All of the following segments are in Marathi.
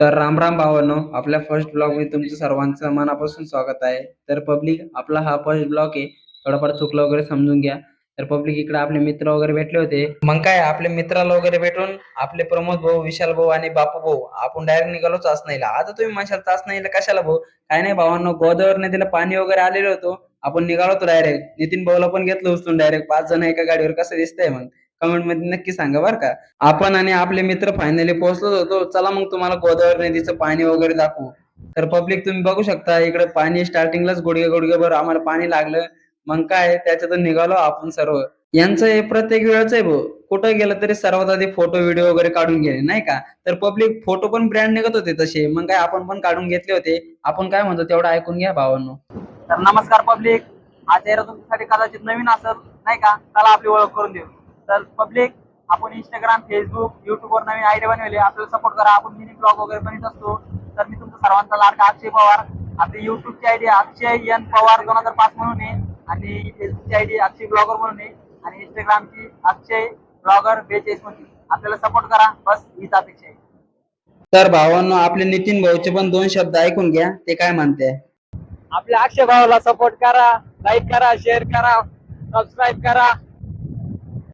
तर राम राम भावांनो आपल्या फर्स्ट ब्लॉगमध्ये तुमचं सर्वांचं मनापासून स्वागत आहे. तर पब्लिक आपला हा फर्स्ट ब्लॉग आहे. थोडंफार चुकलं वगैरे समजून घ्या. तर पब्लिक इकडे आपले मित्र वगैरे भेटले होते. मग काय आपले मित्राला वगैरे भेटून आपले प्रमोद भाऊ विशाल भाऊ आणि बापू भाऊ आपण डायरेक्ट निघालो चाचणीला आता तुम्ही म्हणशाल नाही कशाला भाऊ? काय नाही भावांनो गोदावर नदीला पाणी वगैरे आलेलं होतो. आपण निघालो होतो डायरेक्ट नितीन भाऊला पण घेतलं उचलून डायरेक्ट पाच जण एका गाडीवर कसं दिसतंय मग? कमेंटमध्ये नक्की सांगा बरं का. आपण आणि आपले मित्र फायनली पोहोचलो होतो. चला मग तुम्हाला गोदावरी नदीचं पाणी वगैरे दाखवू. तर पब्लिक तुम्ही बघू शकता इकडे पाणी स्टार्टिंगलाच गुडघे गुडघे भर आम्हाला पाणी लागलं. मग काय त्याच्यातून निघालो आपण सर्व. यांचं हे प्रत्येक वेळच आहे भाऊ. कुठं गेलं तरी सर्वात आधी फोटो व्हिडिओ वगैरे काढून गेले नाही का? तर पब्लिक फोटो पण ब्रँड निघत होते तसे. मग काय आपण पण काढून घेतले होते. आपण काय म्हणतो तेवढं ऐकून घ्या भावांनो. तर नमस्कार पब्लिक हा चेहरा तुमच्यासाठी कदाचित नवीन असेल नाही का? चला आपली ओळख करून देऊ. तर पब्लिक आपण इंस्टाग्राम फेसबुक युट्यूब वर नवीन आयडिया बनवले आपल्याला सपोर्ट करा. आपण मिनी ब्लॉग वगैरे बनवत असतो. तर मी तुमचा सर्वांचा लाडका अक्षय पवार. आपली युट्यूबची आयडी अक्षय एन पवार दोन हजार पाच म्हणून आहे. आणि फेसबुकची आयडी अक्षय ब्लॉगर म्हणून आहे. आणि इंस्टाग्रामची अक्षय ब्लॉगर बेचाळीस म्हणून आपल्याला सपोर्ट करा. बस हीच अपेक्षा आहे. तर भावांनो आपले नितीन भाऊचे पण दोन शब्द ऐकून घ्या. ते काय म्हणते? आपल्या अक्षय भावाला सपोर्ट करा लाईक करा शेअर करा सबस्क्राईब करा.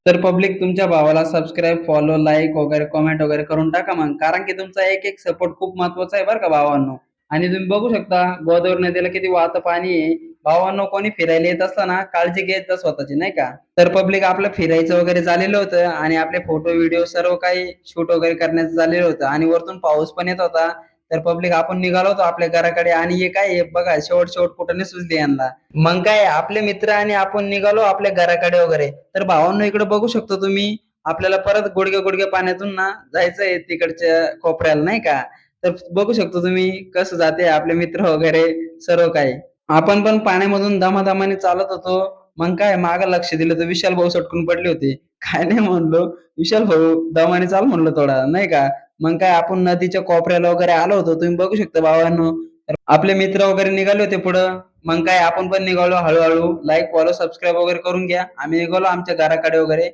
तर पब्लिक तुमच्या भावाला सबस्क्राईब फॉलो लाईक वगैरे कॉमेंट वगैरे करून टाका मग. कारण की तुमचा एक एक सपोर्ट खूप महत्त्वाचा आहे बरं का भावांनो. आणि तुम्ही बघू शकता गोदावरी नदीला किती वाहत पाणी आहे. भावांनो कोणी फिरायला येत असताना काळजी घेत स्वतःची नाही का? तर पब्लिक आपलं फिरायचं वगैरे झालेलं होतं आणि आपले फोटो व्हिडिओ सर्व काही शूट वगैरे करण्याचं झालेलं होतं. आणि वरतून पाऊस पण येत होता. तर पब्लिक आपण निघालो होतो आपल्या घराकडे आणि हे काय हे बघा शेवट शेवट कुठं सुचली यांना. मग काय आपले मित्र आणि आपण निघालो आपल्या घराकडे वगैरे. तर भावांनो इकडे बघू शकतो तुम्ही आपल्याला परत गुडघे गुडघे पाण्यातून ना जायचंय तिकडच्या कोपऱ्याला नाही का? तर बघू शकतो तुम्ही कसं जाते आपले मित्र वगैरे सर्व काही. आपण पण पाण्यामधून दमादमाने चालत होतो. मग काय? माग लक्ष दिलं तर विशाल भाऊ सटकून पडले होते. काय नाही म्हणलो. विशाल भाऊ दमाने चाल म्हणलो थोडा नाही का? मग काय आपण नदीच्या कोपऱ्याला वगैरे आलो होतो तुम्ही बघू शकता बाबांनो आपले मित्र वगैरे निघाले होते पुढं. मग काय आपण पण निघालो हळूहळू. लाईक फॉलो सबस्क्राईब वगैरे करून घ्या. आम्ही निघालो आमच्या घराकडे वगैरे.